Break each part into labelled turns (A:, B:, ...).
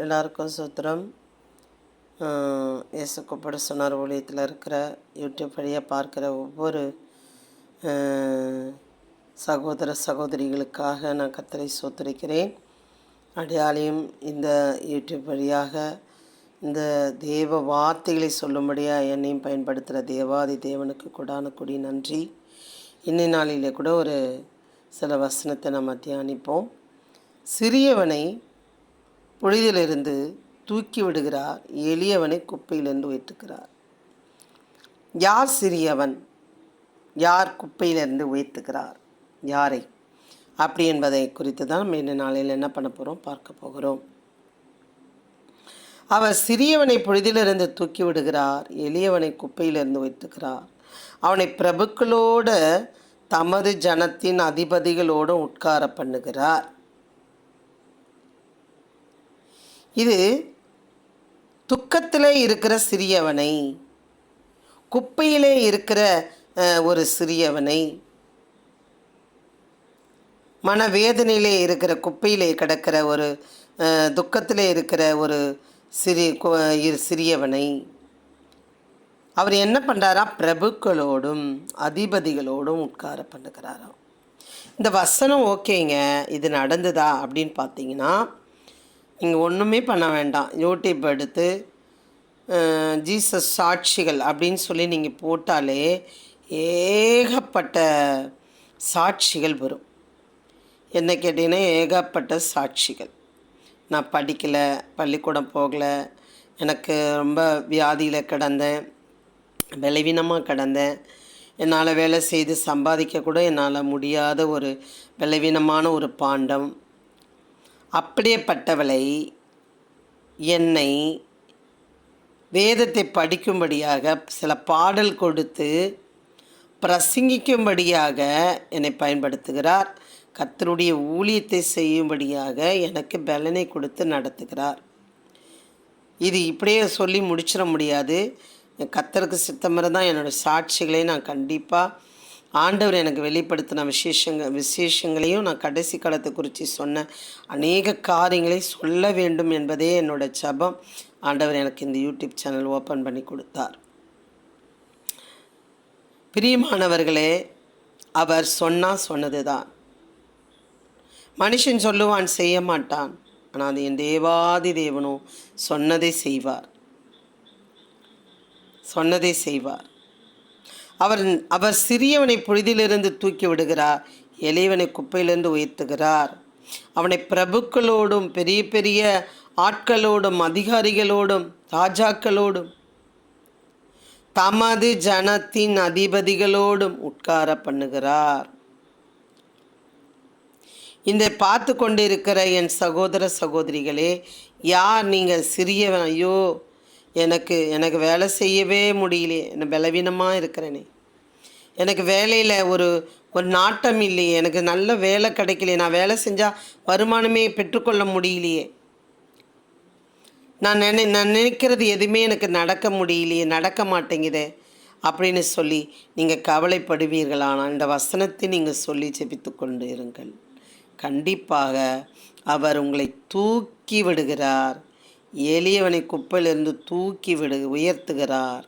A: எல்லாருக்கும் சுத்திரம். இயேசு கூப்பிட சொன்னார் ஊழியத்தில் இருக்கிற யூடியூப் வழியாக பார்க்குற ஒவ்வொரு சகோதர சகோதரிகளுக்காக நான் கத்தரை சோத்தரிக்கிறேன். அடையாளையும் இந்த யூடியூப் வழியாக இந்த தேவ வார்த்தைகளை சொல்லும்படியாக என்னையும் பயன்படுத்துகிற தேவாதி தேவனுக்கு கூடான கொடி நன்றி. இன்னி நாளிலே கூட ஒரு சில வசனத்தை நம்ம தியானிப்போம். சிறியவனை பொழுதிலிருந்து தூக்கி விடுகிறார் எளியவனை குப்பையிலிருந்து உயர்த்துகிறார். யார் சிறியவன்? யார் குப்பையிலிருந்து உயர்த்துகிறார்? யாரை? அப்படி என்பதை குறித்து தான் நம்ம இந்த நாளையில் என்ன பண்ண போகிறோம் பார்க்க போகிறோம். அவர் சிறியவனை பொழுதிலிருந்து தூக்கி விடுகிறார் எளியவனை குப்பையிலிருந்து வைத்துக்கிறார் அவனை பிரபுக்களோட தமது ஜனத்தின் அதிபதிகளோடு உட்கார பண்ணுகிறார். இது துக்கத்திலே இருக்கிற சிறியவனை குப்பையிலே இருக்கிற ஒரு சிறியவனை மனவேதனையிலே இருக்கிற குப்பையிலே கிடக்கிற ஒரு துக்கத்தில் துக்கத்திலே இருக்கிற ஒரு சிறி இரு சிறியவனை அவர் என்ன பண்ணுறாரா பிரபுக்களோடும் அதிபதிகளோடும் உட்கார பண்ணுகிறாராம். இந்த வசனம் ஓகேங்க இது நடந்ததா அப்படின்னு பார்த்தீங்கன்னா நீங்கள் ஒன்றுமே பண்ண வேண்டாம். யூடியூப் எடுத்து ஜீசஸ் சாட்சிகள் அப்படின்னு சொல்லி நீங்கள் போட்டாலே ஏகப்பட்ட சாட்சிகள் வரும். என்ன கேட்டிங்கன்னா ஏகப்பட்ட சாட்சிகள். நான் படிக்கலை பள்ளிக்கூடம் போகலை எனக்கு ரொம்ப வியாதியில் கிடந்தேன் பலவீனமாக கிடந்தேன். என்னால் வேலை செய்து சம்பாதிக்க கூட என்னால் முடியாத ஒரு பலவீனமான ஒரு பாண்டம். அப்படியேப்பட்டவளை என்னை வேதத்தை படிக்கும்படியாக சில பாடல் கொடுத்து பிரசங்கிக்கும்படியாக என்னை பயன்படுத்துகிறார். கத்தருடைய ஊழியத்தை செய்யும்படியாக எனக்கு பலனை கொடுத்து நடத்துகிறார். இது இப்படியே சொல்லி முடிச்சிட முடியாது. கத்தருக்கு சித்தமரை தான் என்னோடய சாட்சிகளை நான் கண்டிப்பாக ஆண்டவர் எனக்கு வெளிப்படுத்தின விசேஷங்க விசேஷங்களையும் நான் கடைசி காலத்தை குறித்து சொன்ன அநேக காரியங்களை சொல்ல வேண்டும் என்பதே என்னோட ஜபம். ஆண்டவர் எனக்கு இந்த யூடியூப் சேனல் ஓப்பன் பண்ணி கொடுத்தார். பிரியமானவர்களே அவர் சொன்னால் சொன்னது தான் மனுஷன் சொல்லுவான் செய்ய மாட்டான். ஆனால் அது என் தேவாதி தேவனும் சொன்னதை செய்வார். சொன்னதை செய்வார். அவர் அவர் சிறியவனை பொழுதிலிருந்து தூக்கி விடுகிறார். எளியவனை குப்பையிலிருந்து உயர்த்துகிறார். அவனை பிரபுக்களோடும் பெரிய பெரிய ஆட்களோடும் அதிகாரிகளோடும் ராஜாக்களோடும் தமது ஜனத்தின் அதிபதிகளோடும் உட்கார பண்ணுகிறார். இந்த பார்த்து கொண்டிருக்கிற என் சகோதர சகோதரிகளே யார் நீங்கள் சிறியவன்? ஐயோ எனக்கு எனக்கு வேலை செய்யவே முடியலையே நான் பலவீனமாக இருக்கிறேனே. எனக்கு வேலையில் ஒரு ஒரு நாட்டம் இல்லையே. எனக்கு நல்ல வேலை கிடைக்கலையே. நான் வேலை செஞ்சால் வருமானமே பெற்றுக்கொள்ள முடியலையே. நான் நினை நான் நினைக்கிறது எதுவுமே எனக்கு நடக்க முடியலையே. நடக்க மாட்டேங்குதே. அப்படின்னு சொல்லி நீங்கள் கவலைப்படுவீர்களானால் இந்த வசனத்தை நீங்கள் சொல்லி செபித்து கொண்டு இருங்கள் கண்டிப்பாக அவர் உங்களை தூக்கி விடுகிறார். எளியவனை குப்பையிலிருந்து தூக்கி விடு உயர்த்துகிறார்.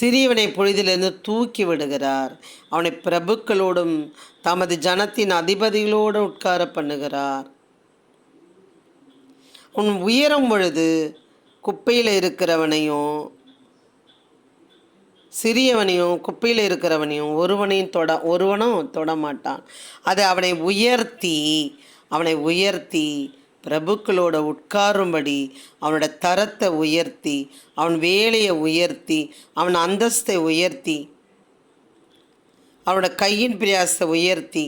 A: சிறியவனை பொழுதிலிருந்து தூக்கி விடுகிறார். அவனை பிரபுக்களோடும் தமது ஜனத்தின் அதிபதிகளோடும் உட்கார பண்ணுகிறார். உன் உயரும் பொழுது குப்பையில் இருக்கிறவனையும் சிறியவனையும் குப்பையில் இருக்கிறவனையும் ஒருவனையும் தொட ஒருவனும் தொட மாட்டான். அது அவனை உயர்த்தி அவனை உயர்த்தி பிரபுக்களோட உட்காரும்படி அவனோட தரத்தை உயர்த்தி அவன் வேலையை உயர்த்தி அவன் அந்தஸ்தை உயர்த்தி அவனோட கையின் பிரியாசத்தை உயர்த்தி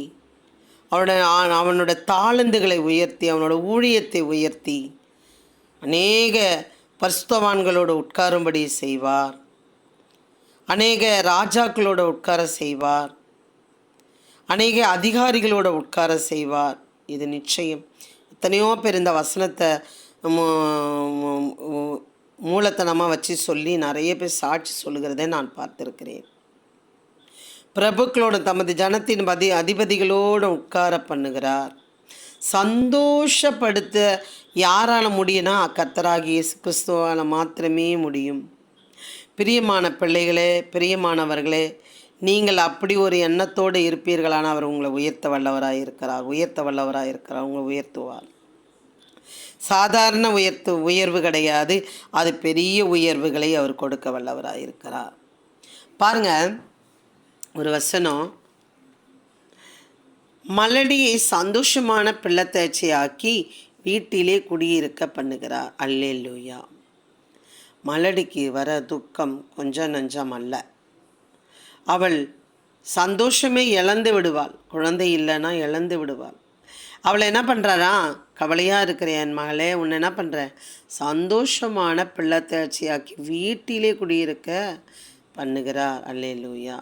A: அவனோட அவனோட தாளந்துகளை உயர்த்தி அவனோட ஊழியத்தை உயர்த்தி அநேக பரிசுத்தவான்களோடு உட்காரும்படி செய்வார். அநேக ராஜாக்களோட உட்கார செய்வார். அநேக அதிகாரிகளோட உட்கார செய்வார். இது நிச்சயம். எத்தனையோ பேர் இந்த வசனத்தை மூலத்தனமாக வச்சு சொல்லி நிறைய பேர் சாட்சி சொல்லுகிறதை நான் பார்த்துருக்கிறேன். பிரபுக்களோட தமது ஜனத்தின் பதி அதிபதிகளோடு உட்கார பண்ணுகிறார். சந்தோஷப்படுத்த யாரால் முடியும்னா கர்த்தராகிய இயேசு கிறிஸ்துவால் மாத்திரமே முடியும். பிரியமான பிள்ளைகளே பிரியமானவர்களே நீங்கள் அப்படி ஒரு எண்ணத்தோடு இருப்பீர்களான அவர் உங்களை உயர்த்த வல்லவராக இருக்கிறார் உயர்த்த வல்லவராக இருக்கிறார் உங்களை உயர்த்துவார். சாதாரண உயர்த்து உயர்வு கிடையாது. அது பெரிய உயர்வுகளை அவர் கொடுக்க வல்லவராக இருக்கிறார். பாருங்கள் ஒரு வசனம். மலடியை சந்தோஷமான பிள்ளைத்தேச்சியாக்கி வீட்டிலே குடியிருக்க பண்ணுகிறார். அல்லேலூயா. மலடிக்கு வர துக்கம் கொஞ்சம் நஞ்சம் அல்ல. அவள் சந்தோஷமே இழந்து விடுவாள். குழந்தை இல்லைன்னா இழந்து விடுவாள். அவளை என்ன பண்ணுறாரா கவலையாக இருக்கிற என் மகளே உன்னை என்ன பண்ணுற சந்தோஷமான பிள்ளை தேர்ச்சியாக்கி வீட்டிலே குடியிருக்க பண்ணுகிறார். அல்லேலூயா.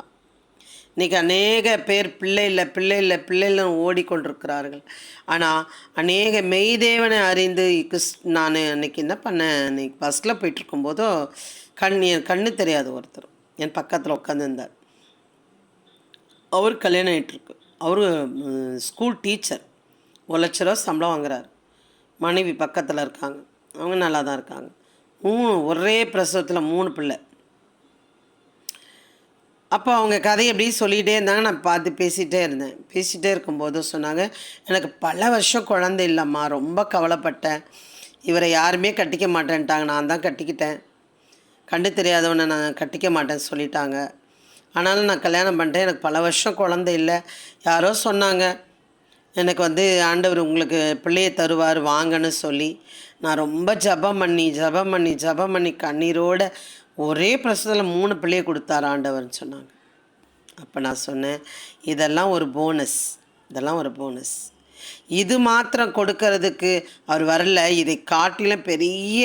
A: இன்றைக்கி அநேக பேர் பிள்ளை இல்லை பிள்ளை இல்லை பிள்ளை இல்லை ஓடிக்கொண்டிருக்கிறார்கள். ஆனால் அநேக மெய்தேவனை அறிந்து கிறிஸ் நான் அன்றைக்கி என்ன பண்ணேன்? அன்றைக்கி பஸ்ஸில் போயிட்டுருக்கும்போதோ கண் என் கண்ணு தெரியாது ஒருத்தர் என் பக்கத்தில் உட்காந்துருந்தார் அவர் கல்யாணம் ஆகிட்டுருக்கு அவர் ஸ்கூல் டீச்சர் ஒரு லட்ச ரூபா சம்பளம் வாங்குறாரு. மனைவி பக்கத்தில் இருக்காங்க. அவங்க நல்லா தான் இருக்காங்க. மூணு ஒரே பிரசவத்தில் மூணு பிள்ளை. அப்போ அவங்க கதையை எப்படி சொல்லிகிட்டே இருந்தாங்க. நான் பார்த்து பேசிகிட்டே இருந்தேன். பேசிகிட்டே இருக்கும்போது சொன்னாங்க எனக்கு பல வருஷம் குழந்தை இல்லைம்மா. ரொம்ப கவலைப்பட்டேன். இவரை யாருமே கட்டிக்க மாட்டேன்ட்டாங்க. நான் தான் கட்டிக்கிட்டேன். கண்டு தெரியாதவனை நான் கட்டிக்க மாட்டேன்னு சொல்லிட்டாங்க. ஆனாலும் நான் கல்யாணம் பண்ணிட்டேன். எனக்கு பல வருஷம் குழந்தை இல்லை. யாரோ சொன்னாங்க. எனக்கு வந்து ஆண்டவர் உங்களுக்கு பிள்ளையை தருவார் வாங்கன்னு சொல்லி. நான் ரொம்ப ஜபம் பண்ணி ஜபம் பண்ணி ஜபம் பண்ணி கண்ணீரோட ஒரே பிரசத்தில் மூணு பிள்ளையை கொடுத்தார் ஆண்டவர்னு சொன்னாங்க. அப்போ நான் சொன்னேன் இதெல்லாம் ஒரு போனஸ் இதெல்லாம் ஒரு போனஸ் இது மாத்திரம் கொடுக்கறதுக்கு அவர் வரல. இதை காட்டிலும் பெரிய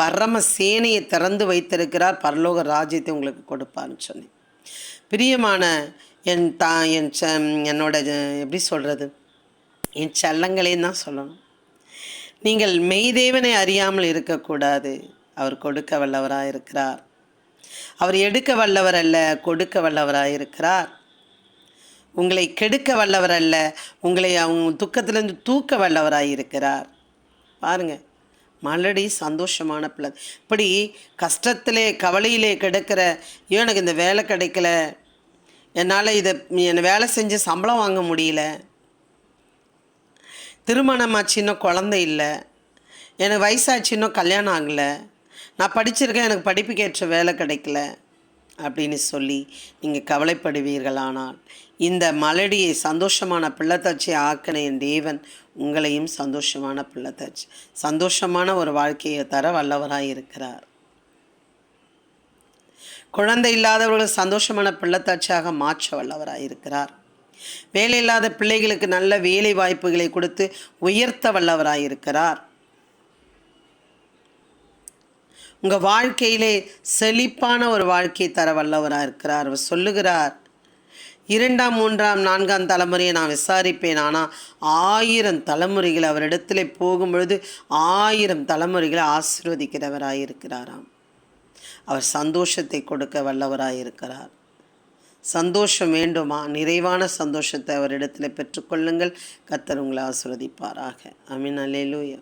A: பரம சேனையை திறந்து வைத்திருக்கிறார். பரலோக ராஜ்யத்தை உங்களுக்கு கொடுப்பார்னு சொன்னேன். பிரியமான என் தா என் ச என்னோட எப்படி சொல்கிறது என் செல்லங்களேன்னு தான் சொல்லணும். நீங்கள் மெய்தேவனை அறியாமல் இருக்கக்கூடாது. அவர் கொடுக்க வல்லவராக இருக்கிறார். அவர் எடுக்க வல்லவர் அல்ல கொடுக்க வல்லவராக இருக்கிறார். உங்களை கெடுக்க வல்லவர் அல்ல உங்களை அவங்க துக்கத்திலேருந்து தூக்க வல்லவராக இருக்கிறார். பாருங்கள் மலடி சந்தோஷமான பிள்ளை. இப்படி கஷ்டத்திலே கவலையிலே கிடக்கிற ஐயோ எனக்கு இந்த வேலை கிடைக்கல. என்னால் இதை என்னை வேலை செஞ்சு சம்பளம் வாங்க முடியல. திருமணமாச்சு இன்னும் குழந்தை இல்லை. எனக்கு வயசாச்சு இன்னும் கல்யாணம் ஆகலை. நான் படிச்சிருக்கேன் எனக்கு படிப்புக்கு ஏற்ற வேலை கிடைக்கல. அப்படின்னு சொல்லி நீங்கள் கவலைப்படுவீர்களானால் இந்த மலடியை சந்தோஷமான பிள்ளைத்தாச்சி ஆக்கின என் தேவன் உங்களையும் சந்தோஷமான பிள்ளைத்தாச்சி சந்தோஷமான ஒரு வாழ்க்கையை தர வல்லவராக இருக்கிறார். குழந்தை இல்லாதவர்கள் சந்தோஷமான பிள்ளைத்தாட்சியாக மாற்ற வல்லவராக இருக்கிறார். வேலை இல்லாத பிள்ளைகளுக்கு நல்ல வேலை வாய்ப்புகளை கொடுத்து உயர்த்த வல்லவராக இருக்கிறார். உங்கள் வாழ்க்கையிலே செழிப்பான ஒரு வாழ்க்கையை தர வல்லவராக இருக்கிறார். அவர் சொல்லுகிறார் இரண்டாம் மூன்றாம் நான்காம் தலைமுறையை நான் விசாரிப்பேன். ஆனால் ஆயிரம் தலைமுறைகள் அவரிடத்தில் போகும்பொழுது ஆயிரம் தலைமுறைகளை ஆசீர்வதிக்கிறவராய் இருக்கிறாராம். அவர் சந்தோஷத்தை கொடுக்க வல்லவராக இருக்கிறார். சந்தோஷம் வேண்டுமா? நிறைவான சந்தோஷத்தை அவரிடத்தில் பெற்றுக்கொள்ளுங்கள் கத்தர் உங்களை ஆசிர்வதிப்பாராக. அமீன் அலேலூயா